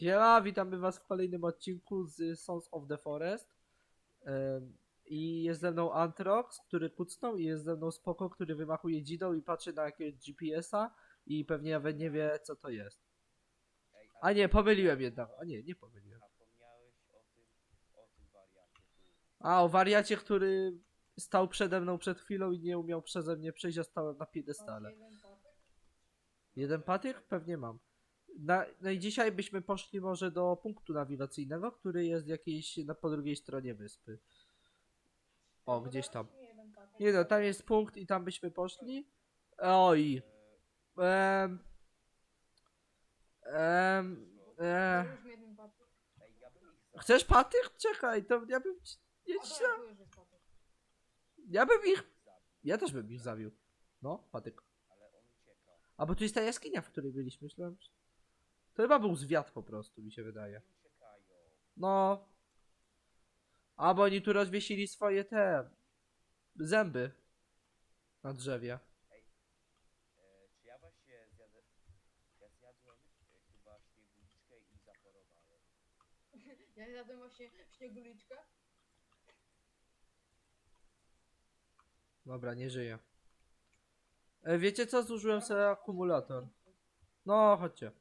Siema, witamy was w kolejnym odcinku z Sons of the Forest. Ym, I jest ze mną Antrox, który kucnął i jest ze mną Spoko, który wymachuje dzidą i patrzy na jakiegoś GPS-a i pewnie nawet nie wie co to jest. Ej, A nie, pomyliłem jednak. A nie, nie pomyliłem. Zapomniałeś o tym, o tym wariacie tu. A, o wariacie, który stał przede mną przed chwilą i nie umiał przeze mnie przejść, a stałem na piedestale. Jeden patyk? Jeden patyk? Pewnie mam. Na, no i dzisiaj byśmy poszli może do punktu nawigacyjnego, który jest jakiejś na po drugiej stronie wyspy. O, gdzieś tam. Nie, no, tam jest punkt i tam byśmy poszli. Oj. E, ich zabił. chcesz patyk? Czekaj, to ja bym... ci- Ja, ja bym ich... Ja też bym ich zabił. No, patyk. A bo tu jest ta jaskinia, w której byliśmy, myślałem, że... To chyba był zwiat po prostu, mi się wydaje. No. A bo oni tu rozwiesili swoje te zęby na drzewie. E, czy ja właśnie zjadę... Ja zjadłem e, chyba śnieguliczkę i zaporowałem. Ja zjadłem właśnie śnieguliczkę. Dobra, nie żyje. E, wiecie co? Zużyłem sobie akumulator. No, chodźcie.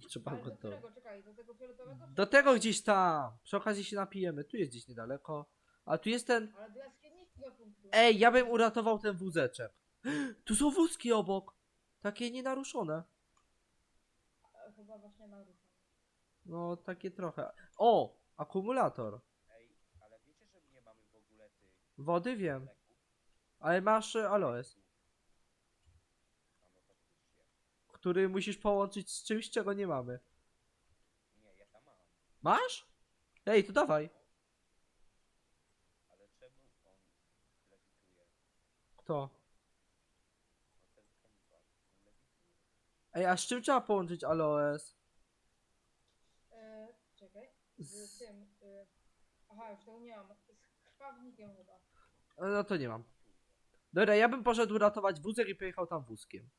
Trzeba Ale go do do... którego? Czekaj, do tego fioletowego? Do tego gdzieś tam. Przy okazji się napijemy. Tu jest gdzieś niedaleko. A tu jest ten... Ale do jaskiniczki do punktu. Ej, ja bym uratował ten wózeczek. Tu są wózki obok. Takie nienaruszone. E, Chyba właśnie naruszam. No, takie trochę. O! Akumulator. Ej, ale wiecie, że nie mamy w ogóle tych Wody wiem. leków? Ale masz e, aloes, A no faktycznie. Który musisz połączyć z czymś, czego nie mamy. Nie, ja tam mam. Masz? Ej, to dawaj. Ale czemu on lewituje? Kto? No ten kanibal. On lewituje. Ej, a z czym trzeba połączyć aloes? E, czekaj. Z Z... tym. E, aha, już tego nie mam. Z krwawnikiem chyba. No to nie mam. Dobra, ja bym poszedł ratować wózek i pojechał tam wózkiem.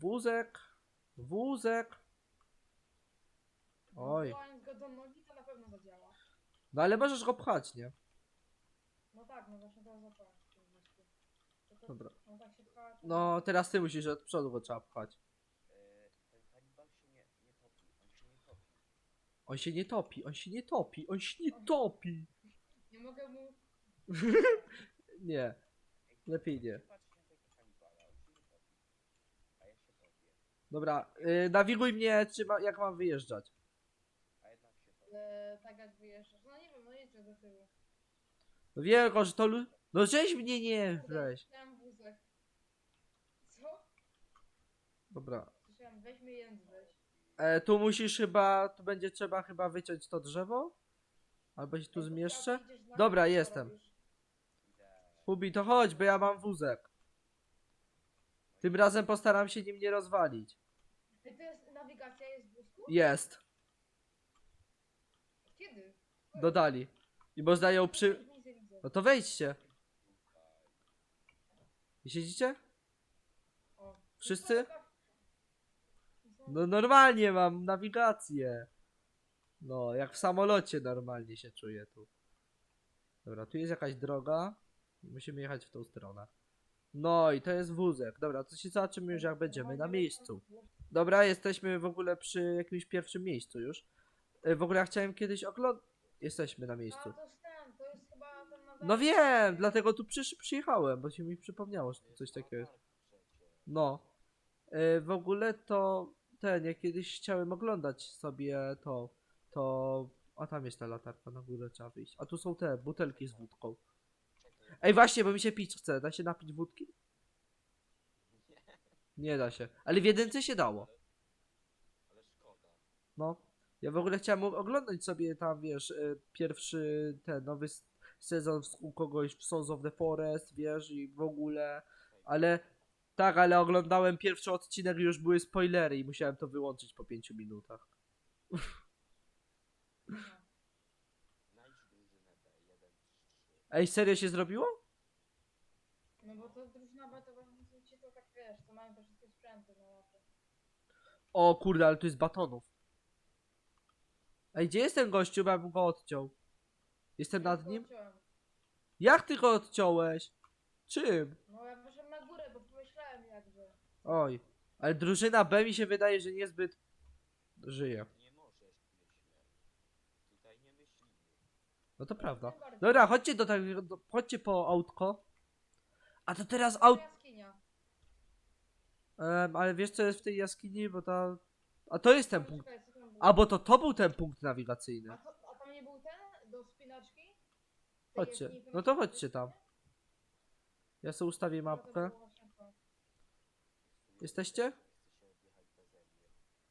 Wózek. Wózek. Oj. Wkładając go do nogi, to na pewno zadziała. No ale możesz go pchać, nie? No tak, no właśnie teraz wózku. To to- Dobra. No tak się pcha. to- No, teraz ty musisz od przodu go trzeba pchać. E, ten kanibal się nie, nie topi. On się nie topi. On się nie topi, on się nie topi, on się nie topi. Nie mogę mu. Nie, Ej, lepiej nie. Patrzcie na tego kanibala, on się nie topi. A ja się topię. Dobra, yy, nawiguj mnie, czy ma, jak mam wyjeżdżać. A jednak się topi. E, tak jak wyjeżdżasz. No nie wiem, no jedź do tyłu. No Wielko, że to... lu- No żeś mnie nie weź. Słyszałem wózek. Co? Dobra. Słyszałem, weźmy jędrześ. E, tu musisz chyba, tu będzie trzeba chyba wyciąć to drzewo. Albo się tu zmieszczę. Dobra, jestem. Hubi, to chodź, bo ja mam wózek. Tym razem postaram się nim nie rozwalić. Ej, to jest nawigacja, jest w wózku? Jest, Kiedy? dodali. I można ją przy... Nic nie widzę. No to wejdźcie. I siedzicie? O. Wszyscy? No normalnie mam nawigację. No, jak w samolocie normalnie się czuję tu. Dobra, tu jest jakaś droga. Musimy jechać w tą stronę. No i to jest wózek. Dobra, to się zobaczymy już jak będziemy na miejscu. Dobra, jesteśmy w ogóle przy jakimś pierwszym miejscu już. E, W ogóle ja chciałem kiedyś oglądać... Jesteśmy na A miejscu. to jest ten, to jest chyba ten na No wiem, dlatego tu przysz- przyjechałem, bo się mi przypomniało, że tu coś takiego jest. No. E, W ogóle to ten, ja kiedyś chciałem oglądać sobie to, to... A tam jest ta latarka, na górę trzeba wyjść. A tu są te butelki z wódką. Ej właśnie, bo mi się pić chce, da się napić wódki? Nie da się. Ale w jedynce się dało. Ale szkoda. No. Ja w ogóle chciałem oglądać sobie tam, wiesz, e, pierwszy ten nowy sezon u kogoś w Sons of the Forest, wiesz, i w ogóle, ale tak, ale oglądałem pierwszy odcinek i już były spoilery i musiałem to wyłączyć po pięciu minutach. Znajdź drużynę B1 3. Ej, serio się zrobiło? No bo to drużyna B to właśnie ci to tak wiesz, to mają te wszystkie sprzęty na mapie. O kurde, ale tu jest batonów. Ej, gdzie jest ten gościu? Bo ja bym go odciął. Jestem nad nim? Skończyłem. Jak ty go odciąłeś? Czym? No ja wyszedłem na górę, bo pomyślałem jakby. Oj. Ale drużyna B mi się wydaje, że niezbyt żyje. Nie możesz, myślę. Tutaj nie myślimy. No to prawda. Dobra, chodźcie do tego, do- chodźcie po autko. A to teraz aut... jaskinia. Em, ale wiesz co jest w tej jaskini, bo ta... A to jest ten Czekaj, punkt. co tam było? A bo to to był ten punkt A, nawigacyjny. to, a tam nie był ten? Do spinaczki? Tej Chodźcie. jaskini, No to chodźcie tam. Ja sobie ustawię No to mapkę. było właśnie to. Jesteście?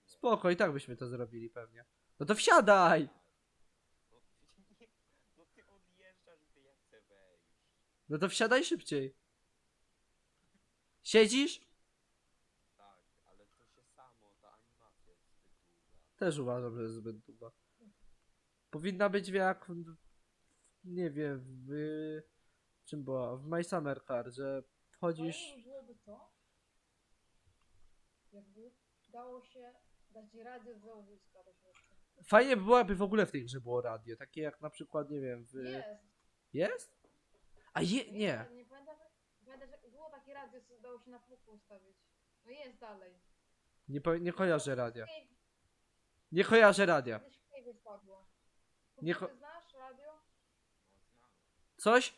Spoko, i tak byśmy to zrobili pewnie. No to wsiadaj! No, nie, no ty odjeżdżasz, gdy ja chcę wejść. No to wsiadaj szybciej. Siedzisz? Tak, ale to się samo, ta animacja jest zbyt długa. Też uważam, że jest zbyt długa. Powinna być w jak... w- Nie wiem, w... Czym była? W My Summer Car, że wchodzisz... Fajnie by byłoby to, jakby dało się dać radio z założyska do środka. Fajnie by byłaby w ogóle w tej grze było radio, takie jak na przykład, nie wiem, w... Jest. Jest? A je... nie. Nie pamiętam, pamiętam, że było takie radio, co dało się na płuku ustawić. No jest dalej. Nie, po... nie kojarzę radia. Nie kojarzę radia. Kiedyś w Kejwie spadło. Nie Nie cho- Ty znasz radio? No. Coś?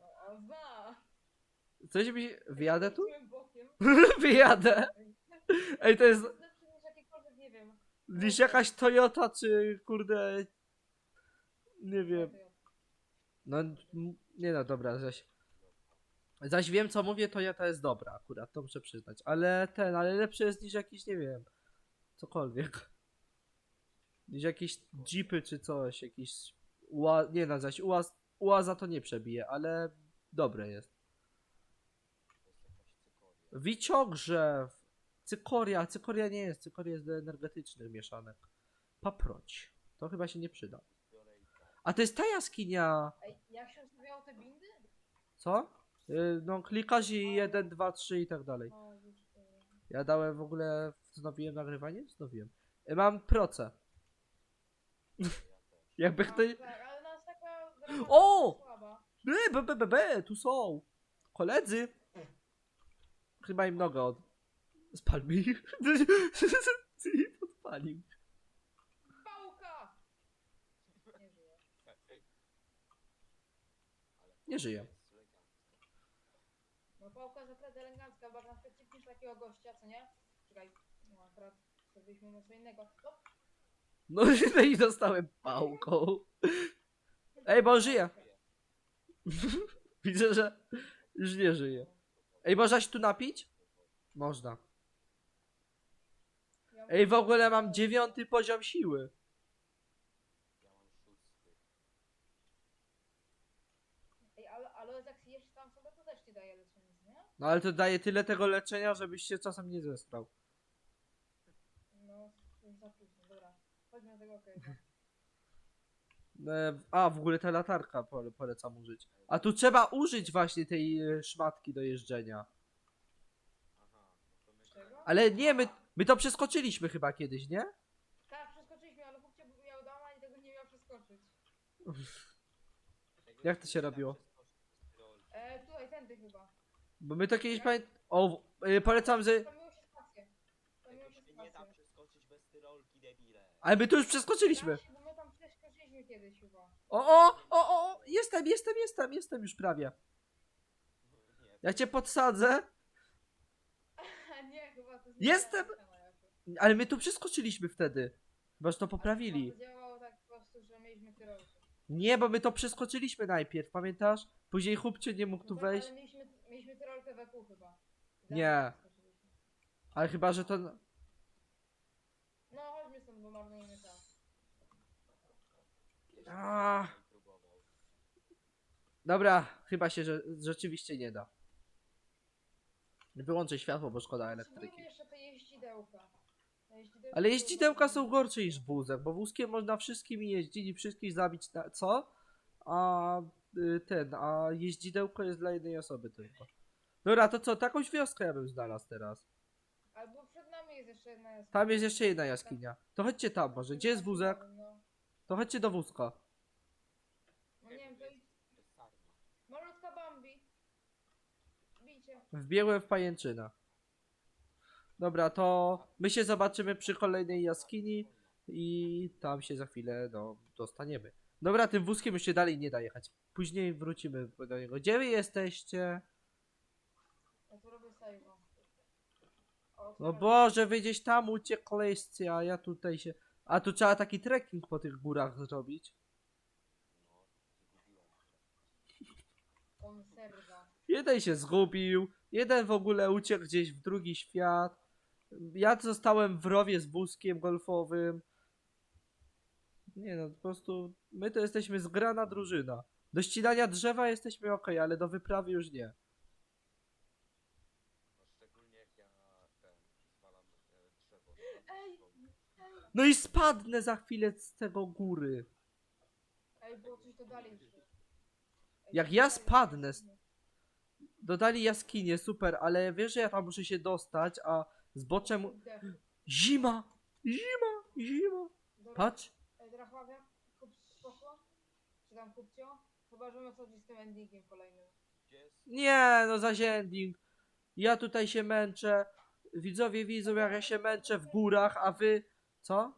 O, o, zna. Coś mi... Wyjadę tu? Bokiem. Wyjadę! Ej, to jest... lepszy niż jakikolwiek, nie wiem. Niż jakaś Toyota, czy kurde... Nie wiem. No, m- nie no, dobra, zaś... Zaś wiem, co mówię, Toyota jest dobra akurat, to muszę przyznać. Ale ten, ale lepszy jest niż jakiś, nie wiem, cokolwiek. Niż jakieś jeepy czy coś, jakiś... Ua... Nie no, zaś uaz... uaza to nie przebije, ale dobre jest. To. Wiciogrzew! Cykoria, cykoria nie jest, cykoria jest do energetycznych mieszanek. Paproć. To chyba się nie przyda. A to jest ta jaskinia! Ej, jak się ustawiało te bindy? Co? Y, No klikasz i 1, 2, 3 i tak dalej. O, już to... Ja dałem w ogóle, wznowiłem nagrywanie? Wznowiłem. Y, Mam proce. Jakby ktoś... tak, ale nas taka gra O! słaba. By, by, tu są! Koledzy! Chyba im nogę od... Spal mi. Podpalił. Pałka! Nie żyje. Ale Nie żyje. jest. No pałka zakręta elegancka, bo jak na przykład cipniesz takiego gościa, co nie? Czekaj, no akurat zrobiliśmy mu co innego. No, No i dostałem pałką. Ej, bo on żyje. Widzę, że już nie żyje. Ej, można się tu napić? Można. ja Ej, w ogóle mam dziewiąty poziom siły. Ja mam szósty. Ej, ale, ale jak jesz tam sobie, to też ci daje leczenie, nie? No ale to daje tyle tego leczenia, żebyś się czasem nie zestrał. No, już za późno, dobra. Chodźmy do tego cave'a. E, A, w ogóle ta latarka pole, polecam użyć. A tu trzeba użyć właśnie tej e, szmatki do jeżdżenia. Aha, no to my... Czego? Ale nie, my, my to przeskoczyliśmy chyba kiedyś, nie? Tak, przeskoczyliśmy, ale chłopcie miał dom, ani tego nie miał przeskoczyć. Jak to się robiło? przeskoczyć bez rolki. E, tutaj, tędy chyba. Bo my to kiedyś pamię... O, e, polecam, że... Się spację. Zamiło Tego się się nie da spację. przeskoczyć bez tyrolki, debile. Ale my tu już przeskoczyliśmy. Da się, bo my tam przeskoczyliśmy kiedyś chyba. O, o, o, o, jestem, jestem, jestem, jestem już prawie. Nie, Ja cię podsadzę, nie, chyba to jest Jestem! ale my tu przeskoczyliśmy wtedy. Chyba, że to poprawili. Ale to działało tak po prostu, że mieliśmy kierowcę. Nie, bo my to przeskoczyliśmy najpierw, pamiętasz? Później chłopcie nie mógł tu No tak, wejść. Ale mieliśmy, chyba. Nie. Ale chyba, że to... No chodźmy stąd, bo marnujemy czas. A. próbował. Dobra, chyba się że, rzeczywiście nie da. Wyłączę światło, bo szkoda elektryki. Spróbujmy jeszcze te jeździdełka. Te jeździdełka Ale są jeździdełka są gorsze niż wózek, bo wózkiem można wszystkim jeździć i wszystkich zabić na co? A y, ten, a jeździdełko jest dla jednej osoby tylko. Dobra, to co, takąś wioskę ja bym znalazł teraz. Albo przed nami jest jeszcze jedna jaskinia. Tam jest jeszcze jedna jaskinia. To chodźcie tam może. Gdzie jest wózek? No, To chodźcie do wózka. no nie wiem, to jest malutka Bambi. Bicie. Wbiegłem w pajęczynę. Dobra, to my się zobaczymy przy kolejnej jaskini i tam się za chwilę no, dostaniemy. Dobra, tym wózkiem już się dalej nie da jechać. Później wrócimy do niego. Gdzie wy jesteście? Ja tu robię save'a. O, No. Boże, wy gdzieś tam uciekliście, a ja tutaj się... A tu trzeba taki trekking po tych górach zrobić. Konserwa. Jeden się zgubił, jeden w ogóle uciekł gdzieś w drugi świat. Ja zostałem w rowie z wózkiem golfowym. Nie no, po prostu my to jesteśmy zgrana drużyna. Do ścinania drzewa jesteśmy ok, ale do wyprawy już nie. No szczególnie jak ja ten zwalam e, drzewo. Ej! No i spadnę za chwilę z tego góry. Ej, było coś dodali. Ej, Jak ja spadnę z- Dodali jaskinię, super, ale wiesz, że ja tam muszę się dostać, a zboczem... Kurde. Zima! Zima! Zima! Dobra. Patrz! Ej, Drachławia, kup spoko? Czy tam kupcio? Chyba, że my co z tym endingiem kolejnym. Nie, no zazięding. Ja tutaj się męczę. Widzowie widzą, jak ja się męczę w górach, a wy... Co?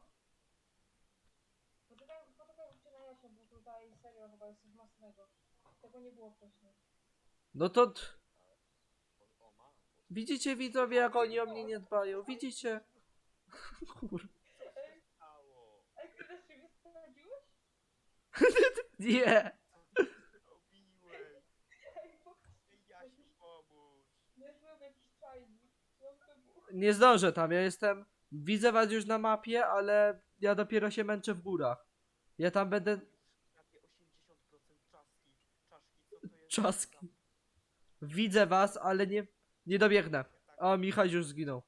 Poczekaj, poczekaj, chodźcie na Jasia, bo tutaj serio chyba jest coś mocnego. Tego nie było wcześniej. No to... t-. Widzicie widzowie, jak oni o mnie nie dbają? Widzicie? Kur... Ej, Stało. ej, ty też się wysadziłeś? Nie! Robiłeś. Ej, bo Ej, Jasiu, pomóż. nie byłem jakiś czajnik. Nie zdążę tam, ja jestem... Widzę was już na mapie, ale ja dopiero się męczę w górach. Ja tam będę... Prawie 80% czaski. Czaszki, co to jest? Czaski. Widzę was, ale nie... Nie dobiegnę. O, Michał już zginął.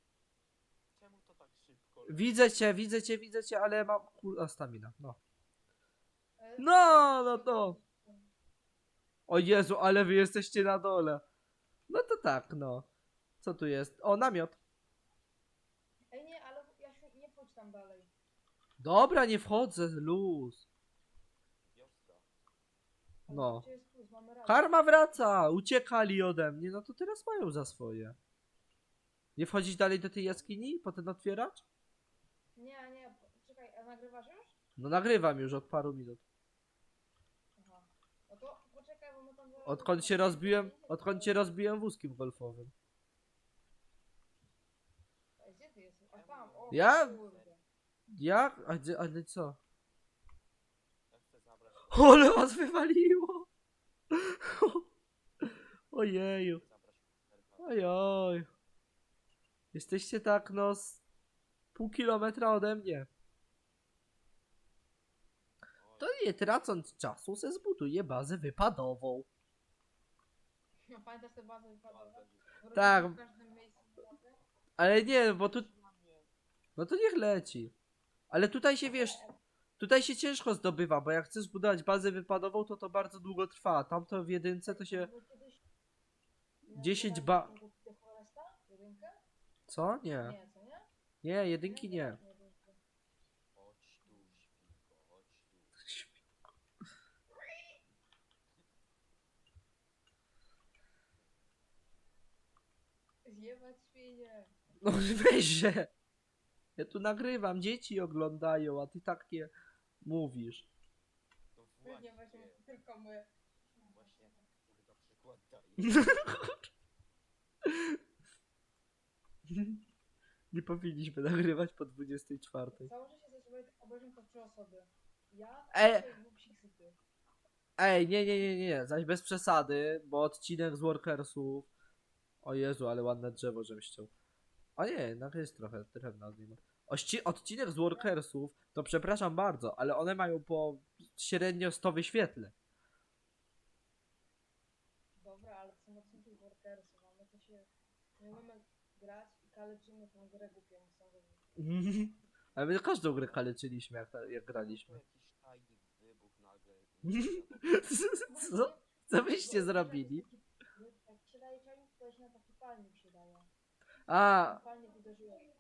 Czemu to tak szybko? Widzę cię, widzę cię, widzę cię, ale mam... Kur... A, stamina, no. No, no to... O Jezu, ale wy jesteście na dole. No to tak, no. Co tu jest? O, namiot. Ej, nie, ale Jasiu, nie wchodź tam dalej. Dobra, nie wchodzę, luz. Wioska. No. Gdzie jest plus, mamy rację. Karma wraca, uciekali ode mnie, no to teraz mają za swoje. Nie wchodzić dalej do tej jaskini, potem otwierać? Nie, nie, czekaj, a nagrywasz już? No nagrywam już od paru minut. Aha. No to poczekaj, bo my tam zaraz... Odkąd się rozbiłem, odkąd się rozbiłem wózkiem golfowym. Ej, Gdzie ty jesteś? Ja? Jak? A gdzie, ale co? Ja. Ole was wywaliło! Ojeju. Ojoj. Jesteście tak no z pół kilometra ode mnie. To nie tracąc czasu se zbuduję bazę wypadową. No pamiętasz te bazy wypadowe? bardzo Tak. W każdym miejscu bazę? Ale nie, bo tu... No to niech leci. Ale tutaj się wiesz... Tutaj się ciężko zdobywa, bo jak chcesz zbudować bazę wypadową, to to bardzo długo trwa. Tamto w jedynce to się... Bo kiedyś- 10 Nie, ba-? Co? Nie. Nie, jedynki nie. Zjebać świnie. No weź się. Ja tu nagrywam, dzieci oglądają, a ty takie mówisz. No Nie właśnie. właśnie, tylko my. Właśnie, kurwa, przykład daję. Nie powinniśmy nagrywać po 24. Założę się, sobie obejrzę to trzy osoby. Ja, E- ty i dwóch psiksy. Ej, nie, nie, nie, nie, zaś bez przesady, bo odcinek z Workersów. O Jezu, ale ładne drzewo, żem ściął. O nie, jednak jest trochę drewna od niego. Ości- odcinek z Workersów, to przepraszam bardzo, ale one mają po średnio 100 wyświetleń. Dobra, ale to są odcinki workersów, a my to się nie umiemy grać i kaleczymy tą grę głupią sądzę. Ale my każdą grę kaleczyliśmy, jak, ta- jak graliśmy. Jakiś tajnik wybuch nagle. Co? Co byście zrobili? Jak się daje czajnik, to się na taki palnik się daje. A, Palnik uderzyłeś.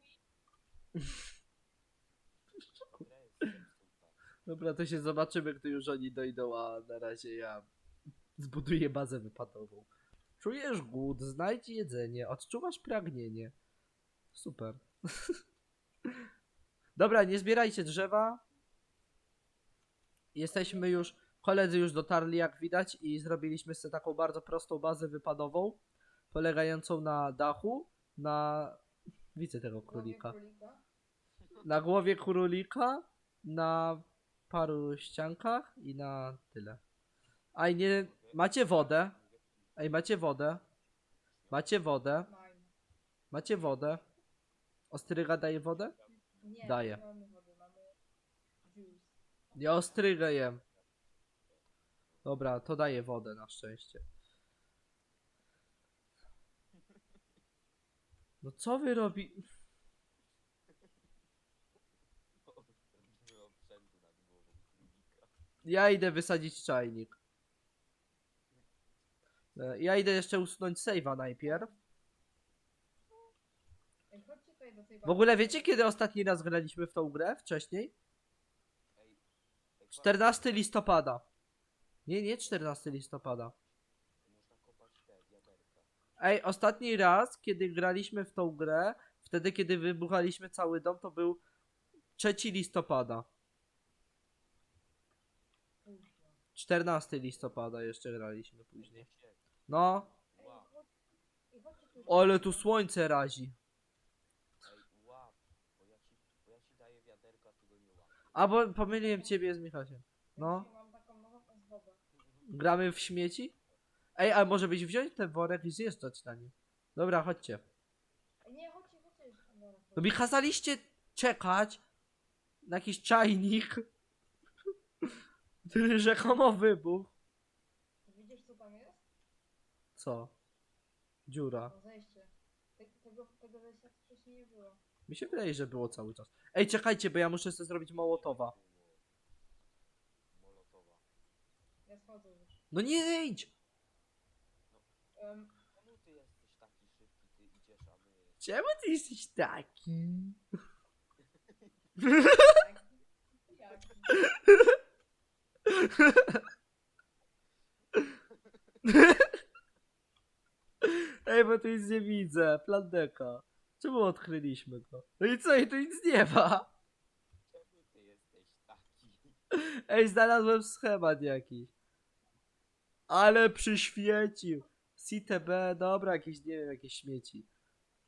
Dobra, to się zobaczymy, gdy już oni dojdą, a na razie ja zbuduję bazę wypadową. Czujesz głód, znajdź jedzenie, odczuwasz pragnienie. Super. Dobra, nie zbierajcie drzewa. Jesteśmy już, koledzy już dotarli jak widać i zrobiliśmy sobie taką bardzo prostą bazę wypadową, polegającą na dachu, na... Widzę tego królika. Na głowie królika, na paru ściankach i na tyle. A i nie. Macie wodę? Ej, macie wodę? Macie wodę? Macie wodę? Ostryga daje wodę? Nie, Daję. nie mamy wody, mamy juice. Ja ostrygę jem. Dobra, to daje wodę na szczęście. No co wy robi? Nie mam sprzętu nad głową królika. Ja idę wysadzić czajnik. E, Ja idę jeszcze usunąć save'a najpierw. Ej, chodźcie tutaj do tej W ogóle wiecie kiedy ostatni raz graliśmy w tą grę? Wcześniej? Ej, ej, patrz, 14 listopada. Nie, nie 14 listopada. Ej, ostatni raz, kiedy graliśmy w tą grę, wtedy kiedy wybuchaliśmy cały dom, to był 3 listopada. Późno. 14 listopada jeszcze graliśmy później. No, ale tu słońce razi. A bo pomyliłem ciebie z Michasiem. No. Gramy w śmieci? Ej, a może byś wziąć ten worek i zjeżdżać na nim? Dobra, chodźcie. Nie, chodźcie, chodźcie. No mi kazaliście czekać na jakiś czajnik, rzekomo wybuchł. Widzisz co tam jest? Co? Dziura. To zejście. Te, tego, tego zejścia wcześniej nie było. Mi się wydaje, że było cały czas. Ej, czekajcie, bo ja muszę sobie zrobić mołotowa. Molotowa. Ja schodzę już. No nie idź! Um, Czemu ty jesteś taki szybki, ty idziesz, a my... Czemu ty jesteś taki? tak. Jak? Ej, bo tu nic nie widzę. Plandeka. Czemu odkryliśmy go? No i co? I tu nic nie ma. Czemu ty jesteś taki? Ej, znalazłem schemat jakiś. Ale przyświecił. CTB, dobra, jakieś, nie wiem, jakieś śmieci.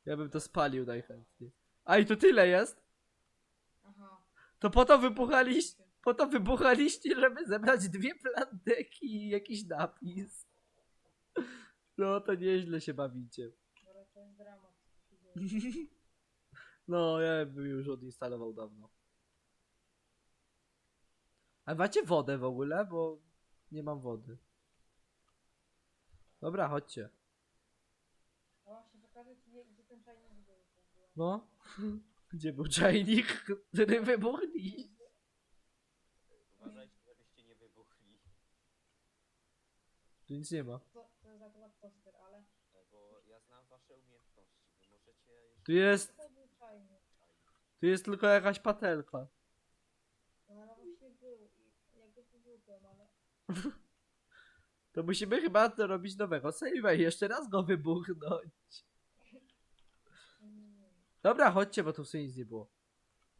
Ja bym to spalił najchętniej. A i to tyle jest? Aha. To po to wybuchaliście, po to wybuchaliście, żeby zebrać dwie plandeki i jakiś napis. No to nieźle się bawicie. No, ja bym już odinstalował dawno. A macie wodę w ogóle? Bo nie mam wody. Dobra, chodźcie. No właśnie, ci, gdzie- ten czajnik był. No. Gdzie był czajnik, który? Uważajcie, żebyście nie wybuchli. Tu nic nie ma. To, to jest akurat toster, ale... E, Bo ja znam wasze umiejętności. Wy możecie jeszcze... Tu jest, tu jest tylko jakaś patelka. No ale właśnie był i ja go wywróciłem, ale... To musimy chyba to robić nowego save'a i jeszcze raz go wybuchnąć. Mm, Dobra, chodźcie, bo tu w sumie nic nie było.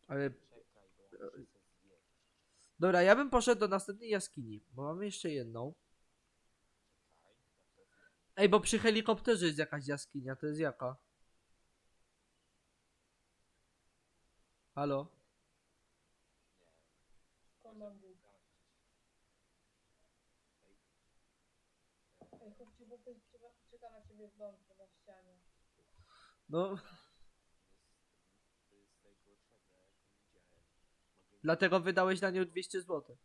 Ale Czekaj, bo ja muszę se zjeść. Dobra, ja bym poszedł do następnej jaskini, bo mamy jeszcze jedną. Czekaj, ja se zjem. Ej, bo przy helikopterze jest jakaś jaskinia, to jest jaka? Halo? on był? Ej, bo ktoś czeka, czeka na ciebie w domku, na ścianie. No, dlatego wydałeś na nią 200 zł.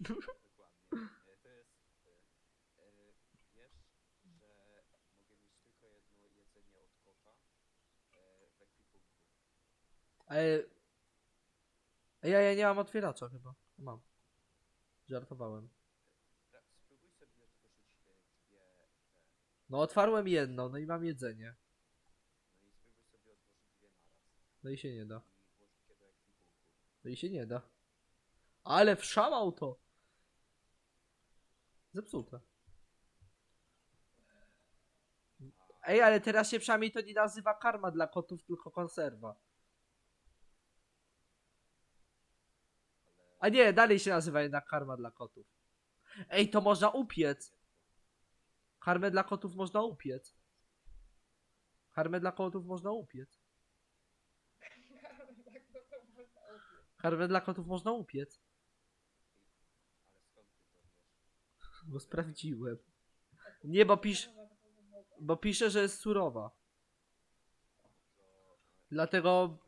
Dokładnie. E, To jest. E, e, wiesz, że mogę mieć tylko jedno jedzenie od kota e, w ekwipunku. Ej, ja, ja nie mam otwieracza chyba. Mam. Żartowałem. Spróbuj sobie otworzyć e, dwie te. No otwarłem jedną, no i mam jedzenie. No i spróbuj sobie otworzyć dwie naraz. No i się nie da. To i się nie da. Ale wszamał to. Zepsute. Ej, ale teraz się przynajmniej to nie nazywa karma dla kotów, tylko konserwa. A nie, dalej się nazywa jednak karma dla kotów. Ej, to można upiec. Karmę dla kotów można upiec. Karmę dla kotów można upiec. Karmę dla kotów można upiec. Bo sprawdziłem. Nie, bo pisz, bo pisze, że jest surowa. Dlatego.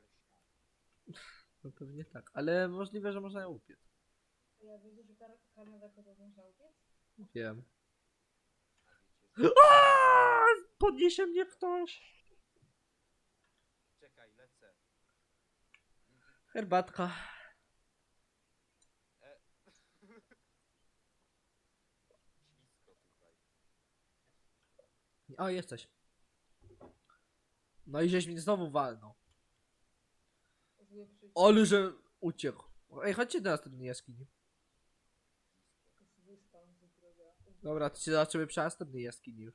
No pewnie tak, ale możliwe, że można ją upiec. Ja widzę, że kar karmę dla kotów można upiec? Wiem. Aaaa! Podniesie mnie ktoś. Czekaj, lecę. Herbatka. Ślisko tutaj. O, jesteś. No i żeś mnie znowu walnął. Przycisk. Ale że uciekł. Ej, chodźcie do następnej jaskini. Dobra, to się zobaczymy przy następnej jaskini już.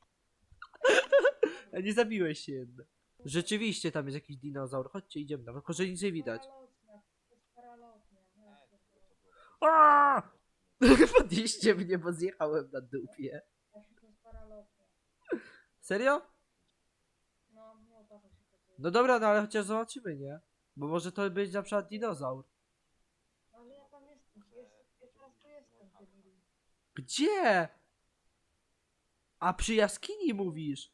A nie zabiłeś się jednak. Rzeczywiście tam jest jakiś dinozaur. Chodźcie, idziemy tam, tylko że nic nie widać. Paralotnia, to jest paralotnia. Ja to, pierdolę. to było... Aaaa! Podnieście mnie, bo zjechałem na dupie. Serio? No, nie. No dobra, no ale chociaż zobaczymy, nie? Bo może to być na przykład dinozaur. Ale ja tam jestem, jest, ja teraz tu jestem, debilu. Gdzie? A przy jaskini mówisz?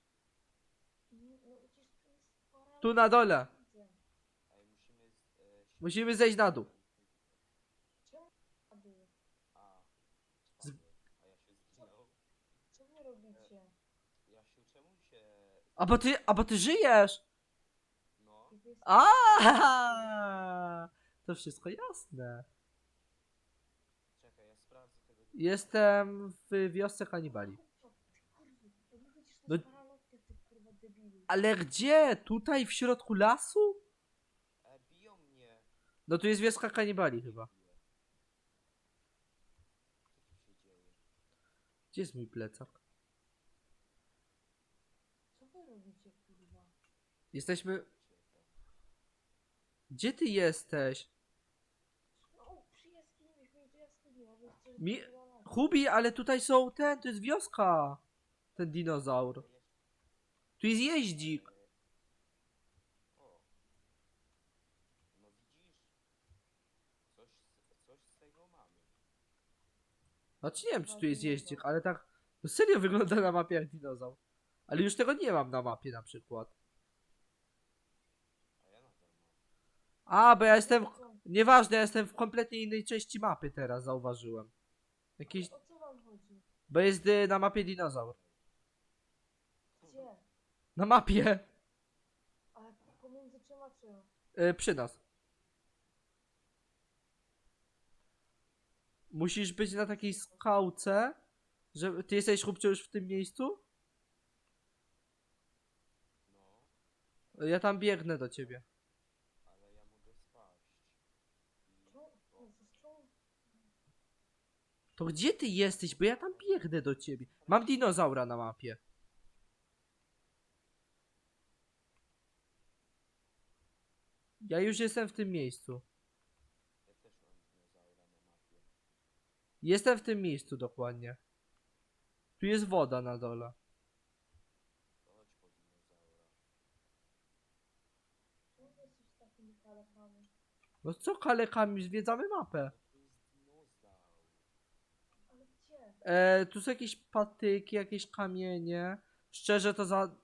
No, przecież jest. Tu na dole. Widzę. Ej, musimy... Z, e, się- Musimy zejść na dół. Czemu? A, Z- spadłem, a ja się zginął. Co wy robicie? Jasiu, czemu się... A bo ty, a bo ty żyjesz! No, I wy jesteście- A, To wszystko jasne. czekaj, ja sprawdzę tego... Jestem w wiosce kanibali. No. Ale gdzie? Tutaj w środku lasu? E, biją mnie! No tu jest wioska kanibali chyba. Co tu się dzieje? Gdzie jest mój plecak? Co wy robicie, kurwa? Jesteśmy... Gdzie ty jesteś? Chcecie... Mi- Hubi, ale tutaj są ten, to jest wioska. Ten dinozaur. Tu jest jeździk. O. No widzisz? Coś z tego mamy. Znaczy nie wiem, czy tu jest jeździk, ale tak... No serio wygląda na mapie jak dinozaur. Ale już tego nie mam na mapie na przykład. A ja nadal mam. A, bo ja jestem... Nieważne, ja jestem w kompletnie innej części mapy teraz, zauważyłem. Jakiś... O co wam chodzi? Bo jest y, na mapie dinozaur. Gdzie? Na mapie! Ale pomiędzy czym a czym? Y, przy nas. Musisz być na takiej skałce, że ty jesteś chłopcze już w tym miejscu? No, Ja tam biegnę do ciebie. ale ja mogę spaść. I... Czemu? O, Jezus, czemu? To gdzie ty jesteś? Bo ja tam biegnę do ciebie. Mam dinozaura na mapie. Ja już jestem w tym miejscu. Jestem w tym miejscu dokładnie. Tu jest woda na dole. To chodź po dinozaura. Czemu wy jesteś takimi kalekami? No co kalekami? Zwiedzamy mapę. Ale gdzie? E, tu są jakieś patyki, jakieś kamienie. Szczerze to za...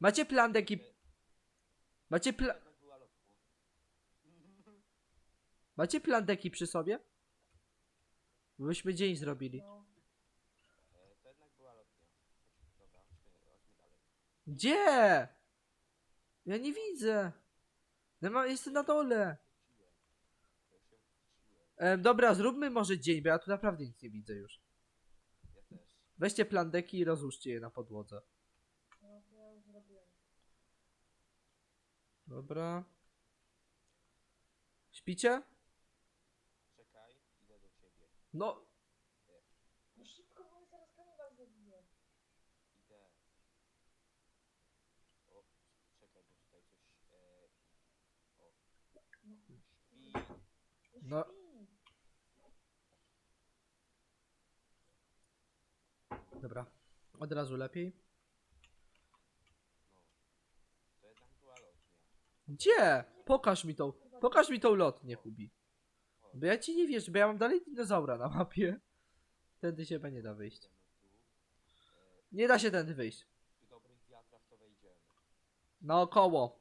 Macie plan taki... Macie, pla... Jednak była lotka. Macie plandeki przy sobie? Bo Byśmy dzień zrobili. No. E, to jednak była lotnia. Chodź, dobra, chodźmy, chodźmy dalej. Gdzie? Ja nie widzę. Ja jestem na dole. Wróciłem. Ja się wróciłem. E, dobra, zróbmy może dzień, bo ja tu naprawdę nic nie widzę już. Ja też. Weźcie plandeki i rozłóżcie je na podłodze. No to ja już zrobiłem. Dobra. Śpicie? No, No szybko, bo mnie zaraz kanibal zabije. Idę. O, czekaj, bo tutaj coś... E... O. No, Śpi. No. śpi. Dobra. Od razu lepiej. Gdzie? Pokaż mi tą, pokaż mi tą lotnię, Hubi. Bo ja ci nie wierzę, bo ja mam dalej dinozaura na mapie. Tędy się chyba nie da wyjść. tu. Nie da się tędy wyjść. przy dobrych wiatrach to wejdziemy. Naokoło.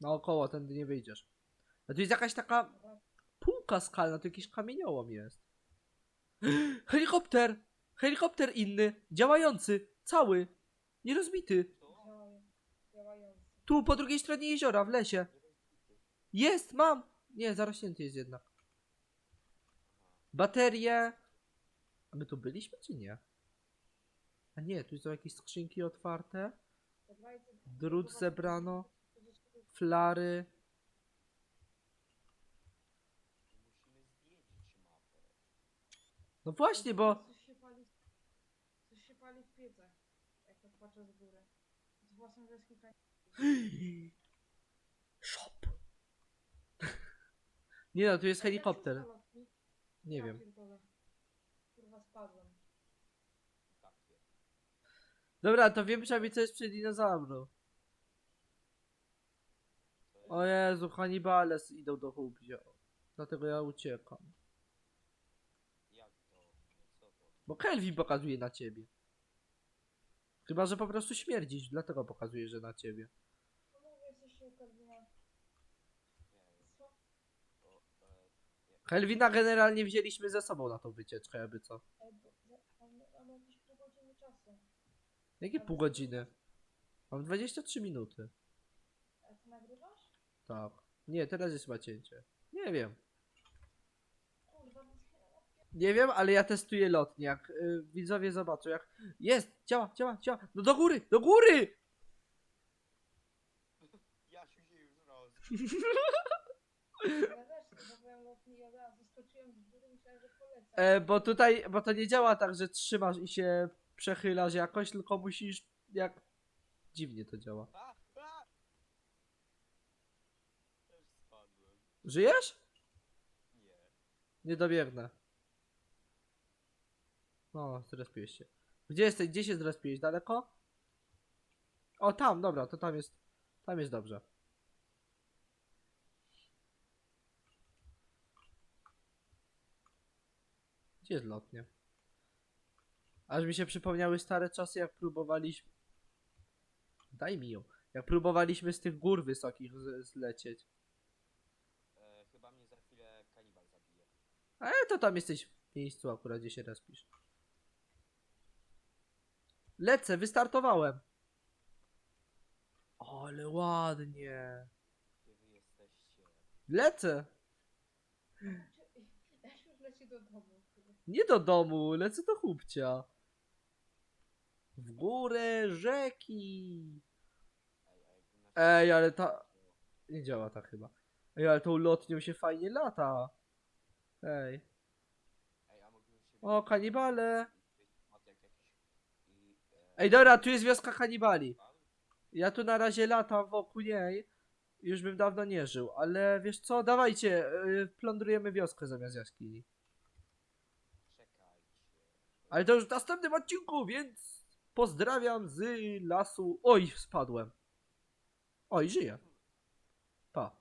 Naokoło, tędy nie wyjdziesz. A tu jest jakaś taka półka skalna, to jakiś kamieniołom jest. Helikopter! Helikopter inny, działający, cały, nierozbity. Tu, po drugiej stronie jeziora, w lesie. Jest, mam! Nie, zarośnięty jest jednak. Baterie. A my tu byliśmy, czy nie? A nie, tu są jakieś skrzynki otwarte. Drut zebrano. Flary. No właśnie, bo... Coś się pali, coś się pali w piecach. Jak tak patrzę z góry. Z własnej wioski kan- Shop. Nie no, tu jest helikopter. Nie wiem. Kurwa spadłem. Dobra, to wiem przynajmniej co jest przy dinozauru. O Jezu, Hannibale idą do Hubzio. Dlatego ja uciekam. Jak to? Co to? Bo Kelvin pokazuje na ciebie. Chyba, że po prostu śmierdzisz, dlatego pokazuje, że na ciebie. Kelvina generalnie wzięliśmy ze sobą na tą wycieczkę, jakby co. Jakie pół godziny? Mam 23 minuty. A ty nagrywasz? Tak. Nie, teraz jest chyba cięcie. Nie wiem. Nie wiem, ale ja testuję lotnie. Jak y, widzowie zobaczą, jak. Jest! Działa, działa, działa! No do góry! Do góry! Jasiu się już roz... ja też zabrałem lotni, ja zaraz zeskoczyłem z góry, myślałem, że polecam. E, bo tutaj, bo to nie działa tak, że trzymasz i się przechylasz jakoś, tylko musisz jak. Dziwnie to działa. A! A! Też spadłem. Żyjesz? Nie. Nie dobiegnę. No, zrespiłeś się. Gdzie jesteś? Gdzie się zrespiłeś? Daleko? O, tam, dobra, to tam jest. Tam jest dobrze. Gdzie jest lotnie? Aż mi się przypomniały stare czasy, jak próbowaliśmy. Daj mi ją. Jak próbowaliśmy z tych gór wysokich z- zlecieć. E, chyba mnie za chwilę kanibal zabije. Ale to tam jesteś w miejscu akurat, gdzie się respisz. Lecę, wystartowałem. Ale ładnie. Wy jesteście? Lecę. Już do domu. Nie do domu, lecę do chłopcia. W górę rzeki. Ej, ale ta... Nie działa tak chyba. Ej, ale tą lotnią się fajnie lata. Ej. O, kanibale. Jak jakiś... I... E, Ej, dobra, tu jest wioska kanibali. kanibal? Ja tu na razie latam wokół niej. Już bym dawno nie żył, ale wiesz co, dawajcie, yy, plądrujemy wioskę zamiast jaskini. Ale to już w następnym odcinku, więc pozdrawiam z lasu. Oj, spadłem. Oj, żyję. Pa.